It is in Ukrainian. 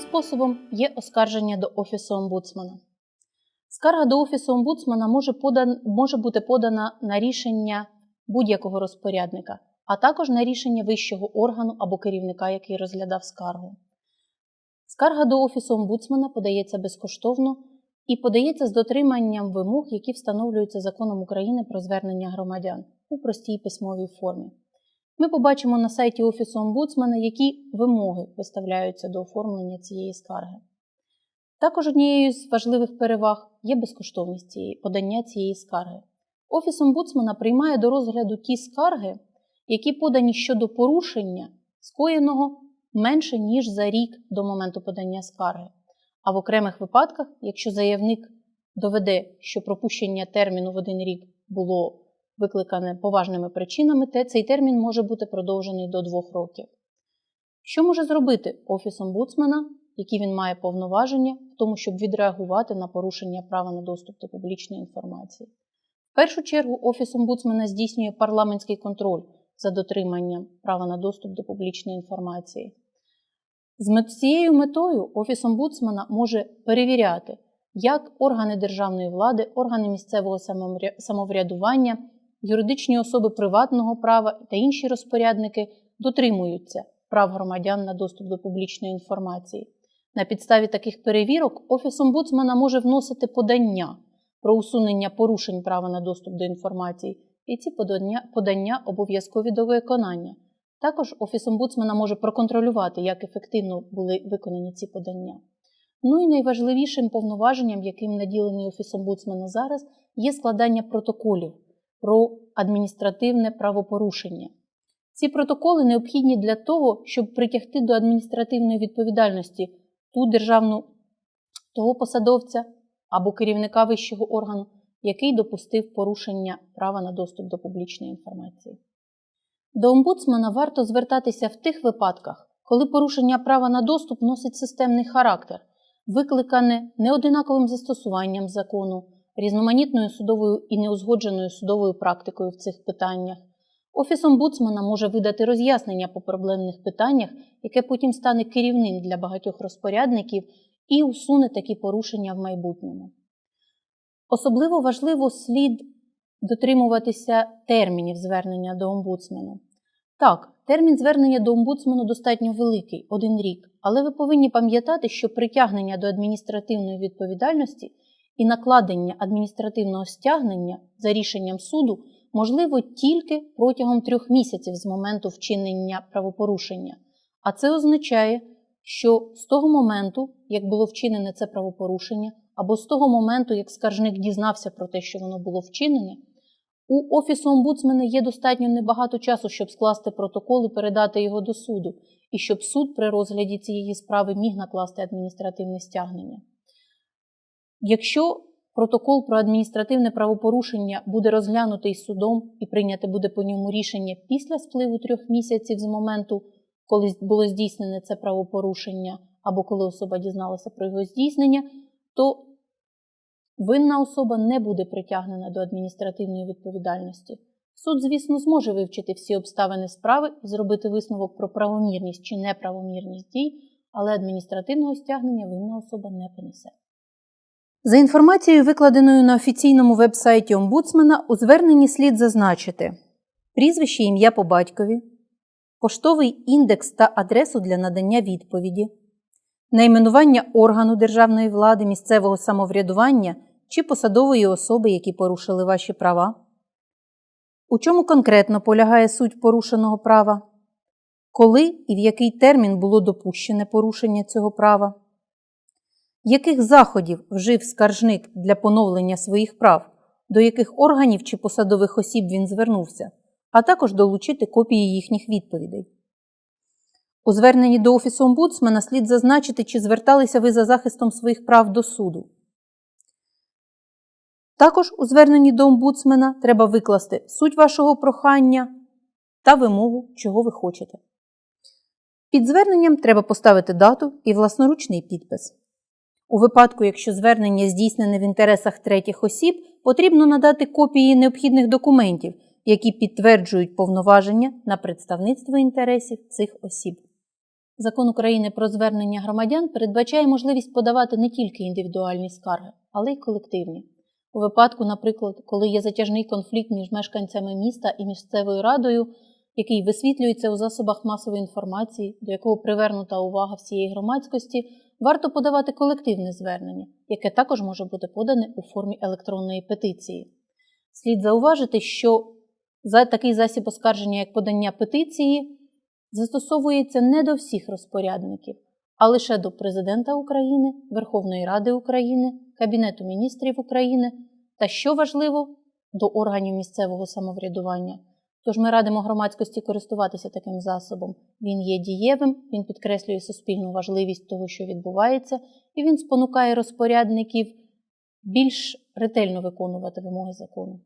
способом є оскарження до Офісу омбудсмена. Скарга до Офісу омбудсмена може, подан, може бути подана на рішення будь-якого розпорядника, а також на рішення вищого органу або керівника, який розглядав скаргу. Скарга до Офісу омбудсмена подається безкоштовно і подається з дотриманням вимог, які встановлюються законом України про звернення громадян у простій письмовій формі. Ми побачимо на сайті Офісу омбудсмена, які вимоги виставляються до оформлення цієї скарги. Також однією з важливих переваг є безкоштовність цієї, подання цієї скарги. Офіс омбудсмена приймає до розгляду ті скарги, які подані щодо порушення, скоєного менше, ніж за рік до моменту подання скарги. А в окремих випадках, якщо заявник доведе, що пропущення терміну в один рік було викликане поважними причинами, то цей термін може бути продовжений до двох років. Що може зробити Офіс омбудсмена, які він має повноваження в тому, щоб відреагувати на порушення права на доступ до публічної інформації? В першу чергу Офіс омбудсмена здійснює парламентський контроль за дотриманням права на доступ до публічної інформації. З цією метою Офіс омбудсмена може перевіряти, як органи державної влади, органи місцевого самоврядування, юридичні особи приватного права та інші розпорядники дотримуються прав громадян на доступ до публічної інформації. На підставі таких перевірок Офіс омбудсмена може вносити подання про усунення порушень права на доступ до інформації, і ці подання, подання обов'язкові до виконання. Також Офіс омбудсмена може проконтролювати, як ефективно були виконані ці подання. Ну і найважливішим повноваженням, яким наділений Офіс омбудсмена зараз, є складання протоколів про адміністративне правопорушення. Ці протоколи необхідні для того, щоб притягти до адміністративної відповідальності ту державну того посадовця або керівника вищого органу, який допустив порушення права на доступ до публічної інформації. До омбудсмена варто звертатися в тих випадках, коли порушення права на доступ носить системний характер, викликане неодинаковим застосуванням закону, різноманітною судовою і неузгодженою судовою практикою в цих питаннях. Офіс омбудсмена може видати роз'яснення по проблемних питаннях, яке потім стане керівним для багатьох розпорядників і усуне такі порушення в майбутньому. Особливо важливо слід дотримуватися термінів звернення до омбудсмена. Так, термін звернення до омбудсмену достатньо великий один рік, але ви повинні пам'ятати, що притягнення до адміністративної відповідальності і накладення адміністративного стягнення за рішенням суду можливо тільки протягом трьох місяців з моменту вчинення правопорушення. А це означає, що з того моменту, як було вчинене це правопорушення, або з того моменту, як скаржник дізнався про те, що воно було вчинене, у Офісу омбудсмена є достатньо небагато часу, щоб скласти протокол і передати його до суду, і щоб суд при розгляді цієї справи міг накласти адміністративне стягнення. Якщо протокол про адміністративне правопорушення буде розглянутий судом і прийняте буде по ньому рішення після спливу трьох місяців з моменту, коли було здійснене це правопорушення, або коли особа дізналася про його здійснення, то винна особа не буде притягнена до адміністративної відповідальності. Суд, звісно, зможе вивчити всі обставини справи і зробити висновок про правомірність чи неправомірність дій, але адміністративного стягнення винна особа не понесе. За інформацією, викладеною на офіційному веб-сайті омбудсмена, у зверненні слід зазначити. Прізвище ім'я по батькові, поштовий індекс та адресу для надання відповіді, найменування органу державної влади, місцевого самоврядування чи посадової особи, які порушили ваші права, у чому конкретно полягає суть порушеного права, коли і в який термін було допущене порушення цього права яких заходів вжив скаржник для поновлення своїх прав, до яких органів чи посадових осіб він звернувся, а також долучити копії їхніх відповідей. У зверненні до Офісу омбудсмена слід зазначити, чи зверталися ви за захистом своїх прав до суду. Також у зверненні до омбудсмена треба викласти суть вашого прохання та вимогу, чого ви хочете. Під зверненням треба поставити дату і власноручний підпис. У випадку, якщо звернення здійснене в інтересах третіх осіб, потрібно надати копії необхідних документів, які підтверджують повноваження на представництво інтересів цих осіб. Закон України про звернення громадян передбачає можливість подавати не тільки індивідуальні скарги, але й колективні. У випадку, наприклад, коли є затяжний конфлікт між мешканцями міста і місцевою радою, який висвітлюється у засобах масової інформації, до якого привернута увага всієї громадськості, варто подавати колективне звернення, яке також може бути подане у формі електронної петиції. Слід зауважити, що за такий засіб оскарження, як подання петиції, застосовується не до всіх розпорядників, а лише до Президента України, Верховної Ради України, Кабінету міністрів України та, що важливо, до органів місцевого самоврядування. Тож ми радимо громадськості користуватися таким засобом. Він є дієвим, він підкреслює суспільну важливість того, що відбувається, і він спонукає розпорядників більш ретельно виконувати вимоги закону.